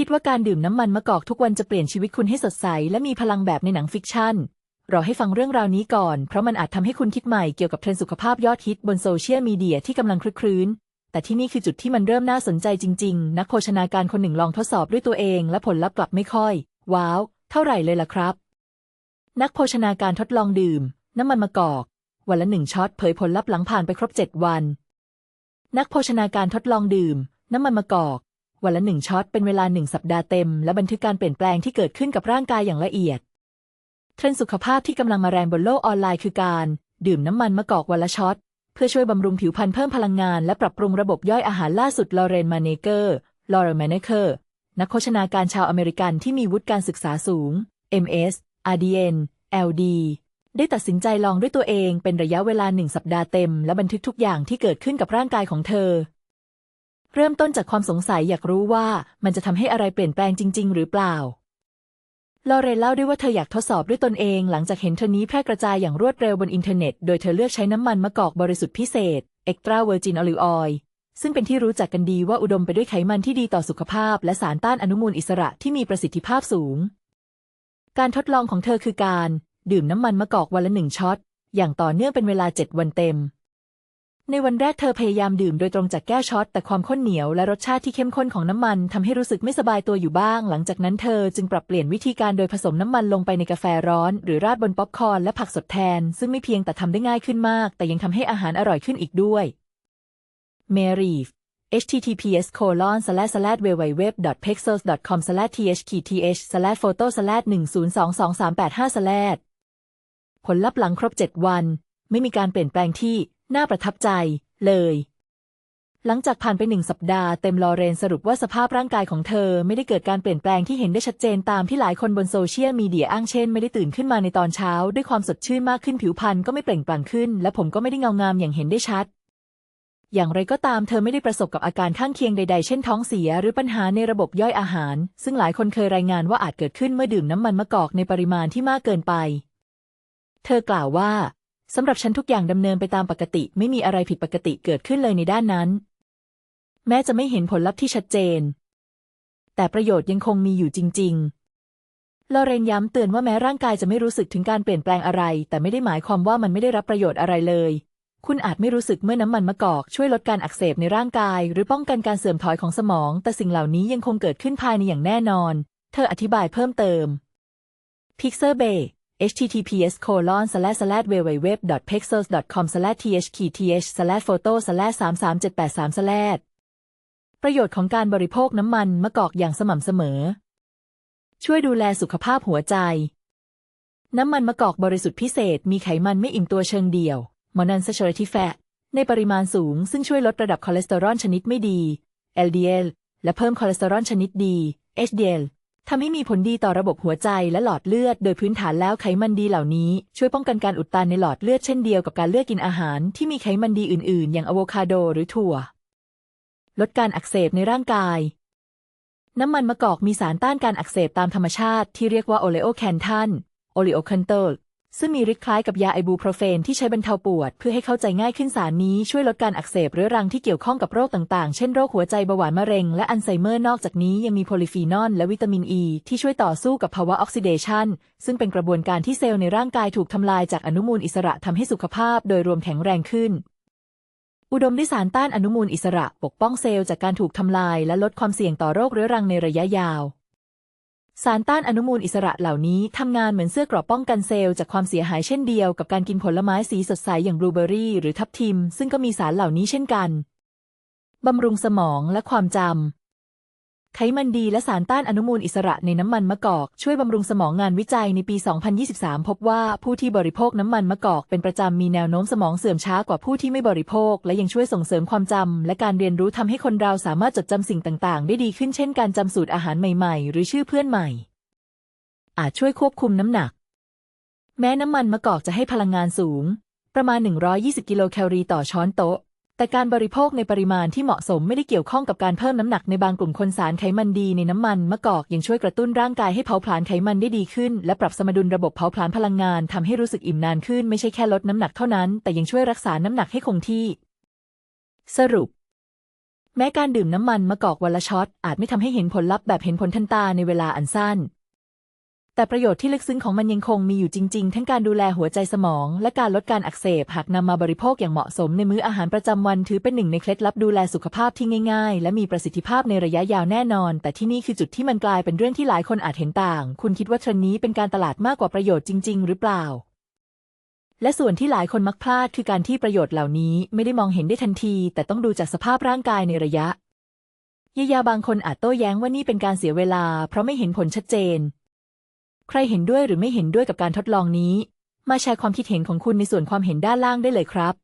คิดว่าการดื่มน้ำมันมะกอกทุกวันจะเปลี่ยนชีวิตคุณให้สดใส และมีพลังแบบในหนังฟิกชั่นรอให้ฟังเรื่องราวนี้ก่อน เพราะมันอาจทำให้คุณคิดใหม่เกี่ยวกับเทรนด์สุขภาพยอดฮิตบนโซเชียลมีเดียที่กำลังคลึกครื้น แต่ที่นี่คือจุดที่มันเริ่มน่าสนใจจริง ๆ นักโภชนาการคนหนึ่งลองทดสอบด้วยตัวเอง และผลลัพธ์กลับไม่ค่อย ว้าว เท่าไหร่เลยล่ะครับ นักโภชนาการทดลองดื่ม น้ำมันมะกอก วันละหนึ่งช็อตเผยผลลัพธ์หลังผ่านไปครบ 7 วัน นักโภชนาการทดลองดื่ม น้ำมันมะกอก วันละหนึ่งช็อตเป็นเวลาหนึ่งสัปดาห์เต็ม และบันทึกการเปลี่ยนแปลงที่เกิดขึ้นกับร่างกายอย่างละเอียด เทรนด์สุขภาพที่กำลังมาแรงบนโลกออนไลน์คือการ ดื่มน้ำมันมะกอกวันละช็อตเพื่อช่วยบำรุงผิวพรรณเพิ่มพลังงานและปรับปรุงระบบย่อยอาหารล่าสุดลอเรนมาเนเกอร์ลอเรนมาเนเกอร์นักโภชนาการชาวอเมริกันที่มีวุฒิการศึกษาสูง MS RDN LD ได้ตัดสินใจลองด้วยตัวเองเป็นระยะเวลาหนึ่งสัปดาห์เต็ม และบันทึกทุกอย่างที่เกิดขึ้นกับร่างกายของเธอ เริ่มต้นจากความสงสัยอยากรู้ว่ามันจะทำให้อะไรเปลี่ยนแปลงจริง ๆ หรือเปล่า ลอเรนเล่าด้วยว่าเธออยากทดสอบด้วยตนเองหลังจากเห็นเธอนี้แพร่กระจายอย่างรวดเร็วบนอินเทอร์เน็ต โดยเธอเลือกใช้น้ำมันมะกอกบริสุทธิ์พิเศษ Extra Virgin Olive Oil ซึ่งเป็นที่รู้จักกันดีว่าอุดมไปด้วยไขมันที่ดีต่อสุขภาพ และสารต้านอนุมูลอิสระที่มีประสิทธิภาพสูง การทดลองของเธอคือการ ดื่มน้ำมันมะกอกวันละหนึ่งช็อตอย่างต่อเนื่องเป็นเวลาเจ็ดวันเต็ม ในวันแรกเธอพยายามดื่มโดยตรงจากแก้วช็อต แต่ความข้นเหนียวและรสชาติที่เข้มข้นของน้ำมันทำให้รู้สึกไม่สบายตัวอยู่บ้าง หลังจากนั้นเธอจึงปรับเปลี่ยนวิธีการโดยผสมน้ำมันลงไปในกาแฟร้อน หรือราดบนป๊อปคอร์นและผักสดแทน ซึ่งไม่เพียงแต่ทำได้ง่ายขึ้นมาก แต่ยังทำให้อาหารอร่อยขึ้นอีกด้วยเมรีฟ https colon slash slash www pexels com slash thkth slash photo slash 1022385 slash ผลลัพธ์หลังครบ 7 วัน ไม่มีการเปลี่ยนแปลงที่ น่าประทับใจ เลย หลังจากผ่านไปหนึ่งสัปดาห์เต็มลอเรนสรุปว่าสภาพร่างกายของเธอไม่ได้เกิดการเปลี่ยนแปลงที่เห็นได้ชัดเจนตามที่หลายคนบนโซเชียลมีเดียอ้างเช่น ไม่ได้ตื่นขึ้นมาในตอนเช้า ด้วยความสดชื่นมากขึ้นผิวพรรณก็ไม่เปล่งปลั่งขึ้น และผมก็ไม่ได้เงางามอย่างเห็นได้ชัดอย่างไรก็ตามเธอไม่ได้ประสบกับอาการข้างเคียงใด ๆ เช่นท้องเสียหรือปัญหาในระบบย่อยอาหาร ซึ่งหลายคนเคยรายงานว่าอาจเกิดขึ้นเมื่อดื่มน้ำมันมะกอกในปริมาณที่มากเกินไป เธอกล่าวว่า สำหรับฉันทุกอย่างดำเนินไปตามปกติ ไม่มีอะไรผิดปกติเกิดขึ้นเลยในด้านนั้น แม้จะไม่เห็นผลลัพธ์ที่ชัดเจน แต่ประโยชน์ยังคงมีอยู่จริง ๆ ลอเรนย้ำเตือนว่าแม้ร่างกายจะไม่รู้สึกถึงการเปลี่ยนแปลงอะไร แต่ไม่ได้หมายความว่ามันไม่ได้รับประโยชน์อะไรเลย คุณอาจไม่รู้สึกเมื่อน้ำมันมะกอกช่วยลดการอักเสบในร่างกาย หรือป้องกันการเสื่อมถอยของสมอง แต่สิ่งเหล่านี้ยังคงเกิดขึ้นภายในอย่างแน่นอน เธออธิบายเพิ่มเติม Pixel Bay https colon slash slash www pexels com slash thkth slash photo slash 33783 slash ประโยชน์ของการบริโภคน้ำมันมะกอกอย่างสม่ำเสมอ ช่วยดูแลสุขภาพหัวใจ น้ำมันมะกอกบริสุทธิ์พิเศษ มีไขมันไม่อิ่มตัวเชิงเดี่ยว monounsaturated fat ในปริมาณสูง ซึ่งช่วยลดระดับคอเลสเตอรอลชนิดไม่ดี LDL และเพิ่มคอเลสเตอรอลชนิดดี HDL ทำให้มีผลดีต่อระบบหัวใจและหลอดเลือด โดยพื้นฐานแล้วไขมันดีเหล่านี้ ช่วยป้องกันการอุดตันในหลอดเลือดเช่นเดียวกับการเลือกกินอาหารที่มีไขมันดีอื่น ๆ อย่างอะโวคาโดหรือถั่ว ลดการอักเสบในร่างกาย น้ำมันมะกอกมีสารต้านการอักเสบตามธรรมชาติที่เรียกว่าโอเลโอแคนทันโอเลโอคันเตล ซึ่งมีฤทธิ์คล้ายกับยาไอบูโปรเฟนที่ใช้บรรเทาปวด เพื่อให้เข้าใจง่ายขึ้นสารนี้ช่วยลดการอักเสบเรื้อรังที่เกี่ยวข้องกับโรคต่างๆ เช่นโรคหัวใจเบาหวานมะเร็ง และอัลไซเมอร์นอกจากนี้ยังมีโพลิฟีนอลและวิตามินอ e ีที่ช่วยต่อสู้กับภาวะออกซิเดชันซึ่งเป็นกระบวนการที่เซลล์ในร่างกายถูกทำลายจากอนุมูลอิสระทำให้สุขภาพ โดยรวมแข็งแรงขึ้น อุดมด้วยสารต้านอนุมูลอิสระ ปกป้องเซลล์จากการถูกทำลาย และลดความเสี่ยงต่อโรคเรื้อรังในระยะยาว สารต้านอนุมูลอิสระเหล่านี้ทำงานเหมือนเสื้อกรอบป้องกันเซลล์จากความเสียหายเช่นเดียวกับการกินผลไม้สีสดใสอย่างบลูเบอร์รี่หรือทับทิม ซึ่งก็มีสารเหล่านี้เช่นกันบำรุงสมองและความจำ ไขมันดีและสารต้านอนุมูลอิสระในน้ำมันมะกอก ช่วยบำรุงสมองงานวิจัยในปี 2023 พบว่าผู้ที่บริโภคน้ำมันมะกอกเป็นประจำมีแนวโน้มสมองเสื่อมช้ากว่าผู้ที่ไม่บริโภค และยังช่วยส่งเสริมความจำและการเรียนรู้ทำให้คนเราสามารถจดจำสิ่งต่าง ๆ ได้ดีขึ้นเช่นการจำสูตรอาหารใหม่ ๆ หรือชื่อเพื่อนใหม่ อาจช่วยควบคุมน้ำหนัก แม้น้ำมันมะกอกจะให้พลังงานสูง ประมาณ 120 กิโลแคลอรี่ต่อช้อนโต๊ะ แต่การบริโภคในปริมาณที่เหมาะสมไม่ได้เกี่ยวข้องกับการเพิ่มน้ำหนักในบางกลุ่มคนสารไขมันดีในน้ำมันมะกอกยังช่วยกระตุ้นร่างกายให้เผาผลาญไขมันได้ดีขึ้น และปรับสมดุลระบบเผาผลาญพลังงานทำให้รู้สึกอิ่มนานขึ้นไม่ใช่แค่ลดน้ำหนักเท่านั้น แต่ยังช่วยรักษาน้ำหนักให้คงที่ สรุป แม้การดื่มน้ำมันมะกอกวันละช็อตอาจไม่ทำให้เห็นผลลัพธ์แบบเห็นผลทันตาในเวลาอันสั้น แต่ประโยชน์ที่ลึกซึ้งของมันยังคงมีอยู่จริง ๆ ทั้งการดูแลหัวใจสมอง และการลดการอักเสบ หากนำมาบริโภคอย่างเหมาะสมในมื้ออาหารประจำวันถือเป็นหนึ่งในเคล็ดลับดูแลสุขภาพที่ง่าย ๆ และมีประสิทธิภาพในระยะยาวแน่นอน แต่ที่นี่คือจุดที่มันกลายเป็นเรื่องที่หลายคนอาจเห็นต่าง คุณคิดว่าเทรนนี้เป็นการตลาดมากกว่าประโยชน์จริง ๆ หรือเปล่าและส่วนที่หลายคนมักพลาดคือการที่ประโยชน์เหล่านี้ไม่ได้มองเห็นได้ทันที แต่ต้องดูจากสภาพร่างกายในระยะยายาบางคนอาจโต้แย้งว่านี่เป็นการเสียเวลา เพราะไม่เห็นผลชัดเจน ใครเห็นด้วยหรือไม่เห็นด้วยกับการทดลองนี้ มาแชร์ความคิดเห็นของคุณในส่วนความเห็นด้านล่างได้เลยครับ